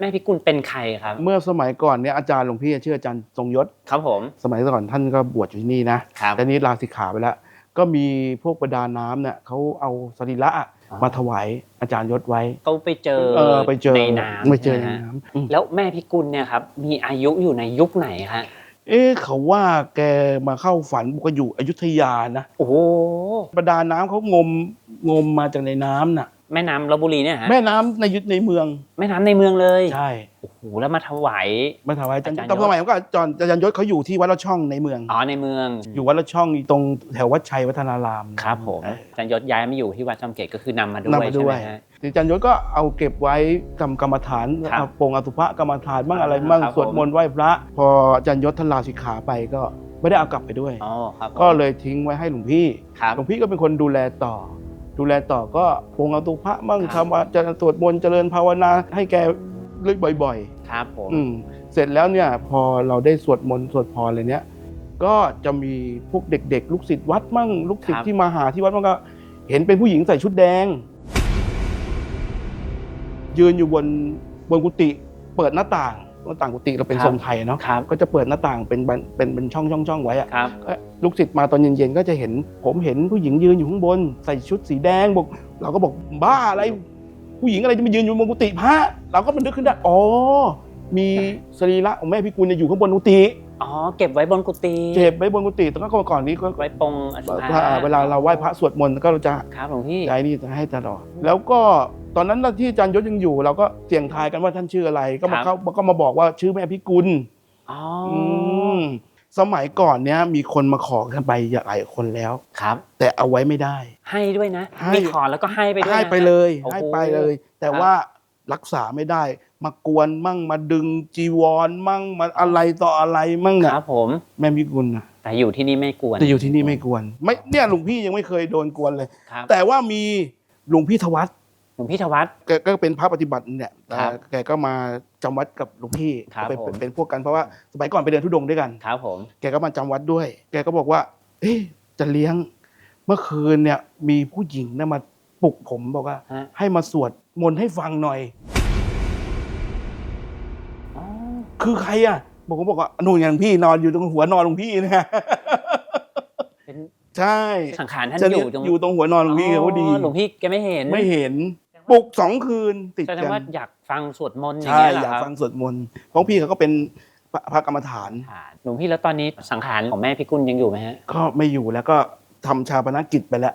แม่พิกุลเป็นใครครับ เมื่อสมัยก่อนเนี่ยอาจารย์หลวงพี่ชื่ออาจารย์ทรงยศ ครับผม สมัยก่อนท่านก็บวชอยู่ที่นี่นะครับแต่นี้ลาสิกขาไปแล้ว ก็มีพวกประดาน้ำเนี่ยเขาเอาสรีระอะอ๋อมาถวายอาจารย์ยศไว้ เขาไปเจอเออไปเจอในน้ำไม่เจอในใช่หฮะน้ำอืมแล้วแม่พิกุลเนี่ยครับมีอายุอยู่ในยุคไหนฮะเอ๊ะเขาว่าแกมาเข้าฝันบอกว่าอยู่อยุธยานะโอ้โหประดาน้ำเขางมงมมาจากในน้ำน่ะ แม่น้ำลบบุรีเนี่ยฮะแม่น้ำในยุทธในเมืองแม่น้ำในเมืองเลยใช่โอ้โหแล้วมาถวาย มาถวายอาจารย์อาจารย์ยศ ตอนสมัยก็อาจารย์อาจารย์ยศเขาอยู่ที่วัดละช่องในเมือง อ๋อในเมืองอยู่วัดละช่องตรงแถววัดชัยวัฒนารามครับผมเออ อาจารย์ยศย้ายมาอยู่ที่วัดจอมเกตก็คือนำมาด้วยนำมาใช่ด้ไหวมย ฮะ อาจารย์ยศก็เอาเก็บไว้กรรมกรรมฐานครับเอาปงอสุภะกรรมฐานบ้างอะไรอ่าบ้างครับสวดมนต์ไหว้พระ พออาจารย์ยศท่านลาสิกขาไปก็ไม่ได้เอากลับไปด้วย อ๋อครับผมก็เลยทิ้งไว้ให้หลวงพี่ครับหลวงพี่ก็เป็นคนดูแลต่อ ดูแลต่อก็ปงอสุภะบ้างครับทำว่าจะสวดมนต์เจริญภาวนาให้แกเรื่อยบ่อย ๆ ครับผมอืมเสร็จแล้วเนี่ยพอเราได้สวดมนต์สวดพรอะไรเนี้ยก็จะมีพวกเด็ก ๆ ลูกศิษย์วัดมั่งลูกศิษย์ที่มาหาที่วัดมั่งก็ เห็นเป็นผู้หญิงใส่ชุดแดง ยืนอยู่บนบนกุฏิเปิดหน้าต่าง หน้าต่างกุฏิเราเป็นทรงไทยเนาะครับก็จะเปิดหน้าต่างเป็นบันเป็นเป็นช่องช่องช่องไว้อะครับก็ลูกศิษย์มาตอนเย็นๆก็จะเห็น ผมเห็นผู้หญิงยืนอยู่ข้างบน ใส่ชุดสีแดงบอก เราก็บอกบ้าอะไร ผู้หญิงอะไรจะมายืนอยู่บนกุฏิพระเราก็มันนึกขึ้นได้อ๋อมีสรีระของแม่พิกุลเนี่ยอยู่ข้างบนกุฏิ อ๋อเก็บไว้บนกุฏิเจ็บไว้บนกุฏิแต่ก็ก่อนนี้ก็ไว้ปรงอสุภะเวลาเราไหว้พระสวดมนต์ก็เราจะครับหลวงพี่ย้ายนี่จะให้ตลอดแล้วก็ตอนนั้นที่อาจารย์ยศยังอยู่ เราก็เสี่ยงทายกันว่าท่านชื่ออะไร ก็มาครับเขาก็มาบอกว่าชื่อแม่พิกุลอ๋ออืมสมัยก่อนเนี้ยมีคนมาขอกันไปหลายคนแล้วครับ แต่เอาไว้ไม่ได้ ให้ด้วยนะให้มีขอแล้วก็ให้ไปด้วยให้นะไปเลยโอ้โหให้ไปเลย แต่ครับว่ารักษาไม่ได้ มากวนมั่งมาดึงจีวรมั่งมาอะไรต่ออะไรมั่งคเนี่ยรับผมแม่พิกุลนะแต่อยู่ที่นี่ไม่กวนแต่อยู่ที่นี่ไม่กวน ไม่เนี่ยหลวงพี่ยังไม่เคยโดนกวนเลย ครับแต่ว่ามีหลวงพี่ธวัฒน์หลวงพี่ธวัฒน์ แกก็เป็นพระปฏิบัติเนี่ยครับแกก็มาจำวัดกับหลวงพี่ครับเป็นผม เป็นพวกกันเพราะว่าสมัยก่อนไปเดินทุดงค์ด้วยกัน ครับผม แกก็มาจำวัดด้วย แกก็บอกว่า เอ๊ะจะเลี้ยง เมื่อคืนเนี่ยมีผู้หญิงนะมาปลุกผมบอกว่า ฮะ ให้มาสวดมนต์ให้ฟังหน่อย คือใครอะบอกผมบอกว่านู่นอย่างพี่นอนอยู่ตรงหัวนอนหลวงพี่นะเป็นใช่สังขารท่านจะอยู่ตรงอยู่ตรงหัวนอนหลวงพี่เขาดีอ๋อหลวงพี่แกไม่เห็นไม่เห็นปลุกสองคืนติดแสดกังว่านอยากฟังสวดมนต์อย่างใช่เงี้ยเหรออยากครับฟังสวดมนต์เพราะพี่เขาก็เป็นพระพระกรรมฐานหลวงพี่แล้วตอนนี้สังขารของแม่พิกุลยังอยู่ไหมฮะก็ไม่อยู่แล้วก็ทำชาปนกิจไปแล้ว